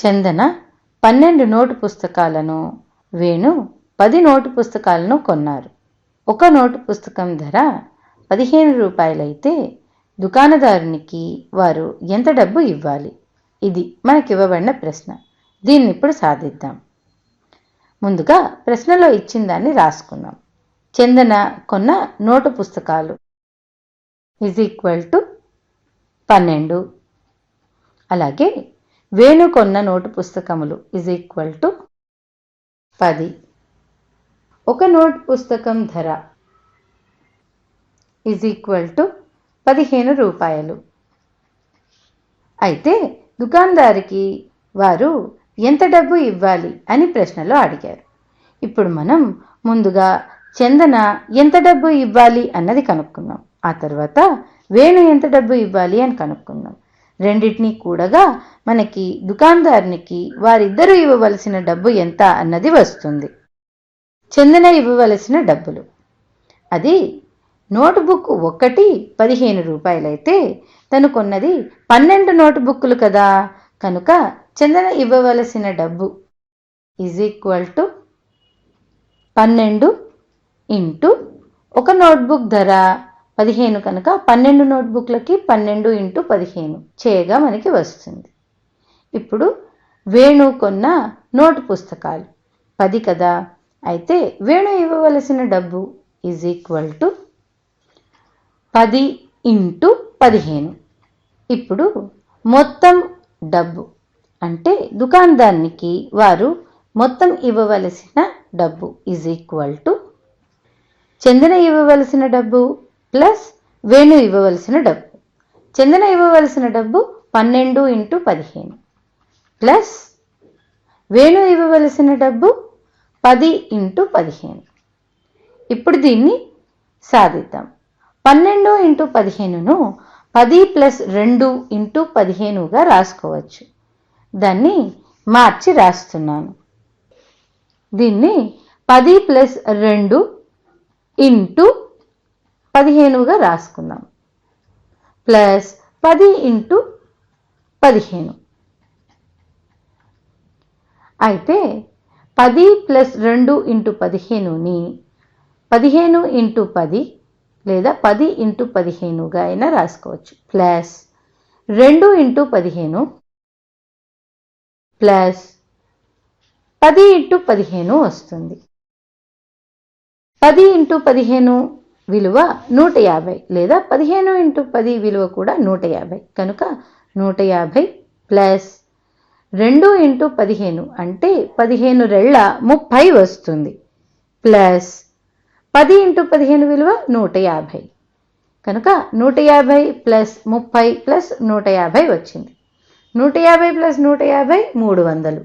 చందన పన్నెండు నోటు పుస్తకాలను వేణు పది నోటు పుస్తకాలను కొన్నారు. ఒక నోటు పుస్తకం ధర పదిహేను రూపాయలైతే దుకాణదారునికి వారు ఎంత డబ్బు ఇవ్వాలి? ఇది మనకి ఇవ్వబడిన ప్రశ్న. దీన్ని ఇప్పుడు సాధిద్దాం. ముందుగా ప్రశ్నలో ఇచ్చిన దాన్ని రాసుకుందాం. చందన కొన్న నోటు పుస్తకాలు. ఈజ్ ఈక్వల్ టు పన్నెండు. అలాగే వేణు కొన్న నోటు పుస్తకములు ఈజ్ ఈక్వల్ టు పది. ఒక నోట్ పుస్తకం ధర ఇజ్ ఈక్వల్ టు పదిహేను రూపాయలు. అయితే దుకాణదారికి వారు ఎంత డబ్బు ఇవ్వాలి అని ప్రశ్నలో అడిగారు. ఇప్పుడు మనం ముందుగా చందన ఎంత డబ్బు ఇవ్వాలి అన్నది కనుక్కుందాం ఆ తర్వాత వేణు ఎంత డబ్బు ఇవ్వాలి అని కనుక్కుందాం రెండింటినీ కూడగా మనకి దుకాణదారునికి వారిద్దరూ ఇవ్వవలసిన డబ్బు ఎంత అన్నది వస్తుంది. చందన ఇవ్వవలసిన డబ్బులు. అది నోటుబుక్ ఒకటి పదిహేను రూపాయలైతే తను కొన్నది పన్నెండు నోటుబుక్కులు కదా. కనుక చందన ఇవ్వవలసిన డబ్బు ఈజ్ ఈక్వల్ టు పన్నెండు ఇంటూ ఒక నోట్బుక్ ధర. పదిహేను కనుక పన్నెండు నోట్బుక్లకి పన్నెండు ఇంటూ పదిహేను. చేయగా మనకి వస్తుంది. ఇప్పుడు వేణు కొన్న నోటు పుస్తకాలు. పది కదా? అయితే వేణు ఇవ్వవలసిన డబ్బు ఈజ్ ఈక్వల్ టు పది ఇంటూ పదిహేను. ఇప్పుడు మొత్తం డబ్బు అంటే దుకాణదానికి వారు మొత్తం ఇవ్వవలసిన డబ్బు ఈజ్ ఈక్వల్ టు చందన ఇవ్వవలసిన డబ్బు ప్లస్ వేణు ఇవ్వవలసిన డబ్బు. చందన ఇవ్వవలసిన డబ్బు పన్నెండు ఇంటూ పదిహేను. ప్లస్ వేణు ఇవ్వవలసిన డబ్బు పది ఇంటూ పదిహేను. ఇప్పుడు దీన్ని సాధిద్దాం. పన్నెండు ఇంటూ పదిహేనును పది ప్లస్ రెండు ఇంటూ పదిహేనుగా రాసుకోవచ్చు. దాన్ని మార్చి రాస్తున్నాను. దీన్ని పది ప్లస్ రెండు ఇంటూ పదిహేనుగా రాసుకుందాం. ప్లస్ పది ఇంటూ పదిహేను. అయితే పది ప్లస్ రెండు ఇంటూ పదిహేనుని పదిహేను ఇంటూ పది లేదా పది ఇంటూ పదిహేనుగా అయినా రాసుకోవచ్చు. ప్లస్ రెండు ఇంటూ పదిహేను ప్లస్ పది ఇంటూ పదిహేను వస్తుంది. పది ఇంటూ పదిహేను విలువ నూట యాభై లేదా పదిహేను ఇంటూ పది విలువ కూడా నూట యాభై. కనుక నూట యాభై ప్లస్ రెండు ఇంటూ పదిహేను అంటే పదిహేను రెళ్ళ ముప్పై వస్తుంది. ప్లస్ పది ఇంటూ పదిహేను విలువ నూట యాభై. కనుక నూట యాభై ప్లస్ ముప్పై ప్లస్ నూట యాభై వచ్చింది. నూట యాభై ప్లస్ నూట యాభై మూడు వందలు.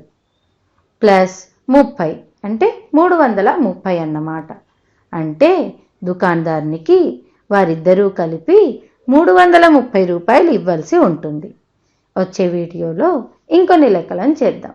ప్లస్ ముప్పై అంటే మూడు వందల ముప్పై అన్నమాట. అంటే దుకాణదారునికి వారిద్దరూ కలిపి మూడు వందల ముప్పై రూపాయలు ఇవ్వాల్సి ఉంటుంది. వచ్చే వీడియోలో ఇంకొన్ని లెక్కలను చేద్దాం.